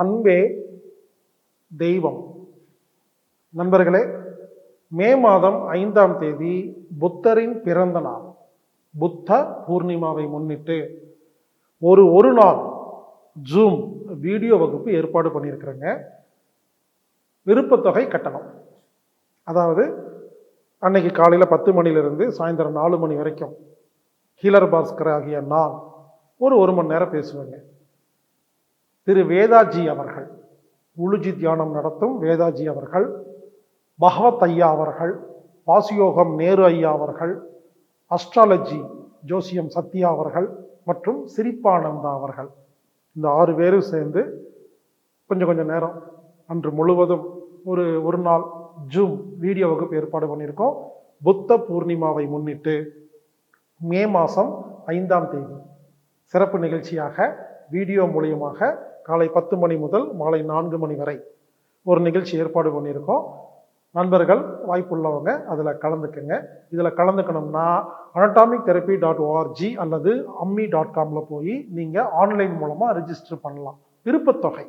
அன்பே தெய்வம். நண்பர்களே மே மாதம் ஐந்தாம் தேதி புத்தரின் பிறந்த நாள். புத்த பூர்ணிமாவை முன்னிட்டு ஒரு ஒரு நாள் ஜூம் வீடியோ வகுப்பு ஏற்பாடு பண்ணியிருக்கிறேங்க. விருப்பத்தொகை கட்டணம். அதாவது அன்னைக்கு காலையில் பத்து மணிலிருந்து சாயந்தரம் நாலு மணி வரைக்கும் ஹீலர் பாஸ்கர் ஆகிய நான் ஒரு ஒரு மணி நேரம் பேசுவேங்க. திரு வேதாஜி அவர்கள். உளுஜி தியானம் நடத்தும் வேதாஜி அவர்கள். பகவத் ஐயா அவர்கள். வாசியோகம் நேரு ஐயா அவர்கள். அஸ்ட்ராலஜி ஜோசியம் சத்யா அவர்கள் மற்றும் சிரிப்பானந்தா அவர்கள். இந்த ஆறு பேரும் சேர்ந்து கொஞ்சம் கொஞ்சம் நேரம் அன்று முழுவதும் ஒரு ஒரு நாள் ஜூம் வீடியோ வகுப்பு ஏற்பாடு பண்ணியிருக்கோம். புத்த பூர்ணிமாவை முன்னிட்டு மே மாதம் ஐந்தாம் தேதி சிறப்பு நிகழ்ச்சியாக வீடியோ மூலியமாக காலை பத்து மணி முதல் மாலை நான்கு மணி வரை ஒரு நிகழ்ச்சி ஏற்பாடு பண்ணியிருக்கோம். நண்பர்கள் வாய்ப்புள்ளவங்க அதில் கலந்துக்குங்க. இதில் கலந்துக்கணும்னா அனட்டாமிக் தெரப்பி டாட் ஓஆர்ஜி அல்லது அம்மி டாட் காமில் போய் நீங்கள் ஆன்லைன் மூலமாக ரிஜிஸ்டர் பண்ணலாம். விருப்பத்தொகை.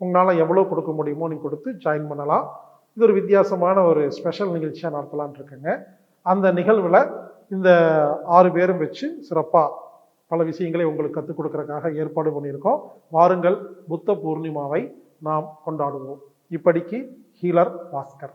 உங்களால் எவ்வளோ கொடுக்க முடியுமோ நீங்கள் கொடுத்து ஜாயின் பண்ணலாம். இது ஒரு வித்தியாசமான ஒரு ஸ்பெஷல் நிகழ்ச்சியாக நடத்தலான் இருக்குங்க. அந்த நிகழ்வில் இந்த ஆறு பேரும் வச்சு சிறப்பாக பல விஷயங்களை உங்களுக்கு கற்றுக் கொடுக்கறக்காக ஏற்பாடு பண்ணியிருக்கோம். வாருங்கள் புத்த பூர்ணிமாவை நாம் கொண்டாடுவோம். இப்படிக்கு ஹீலர் பாஸ்கர்.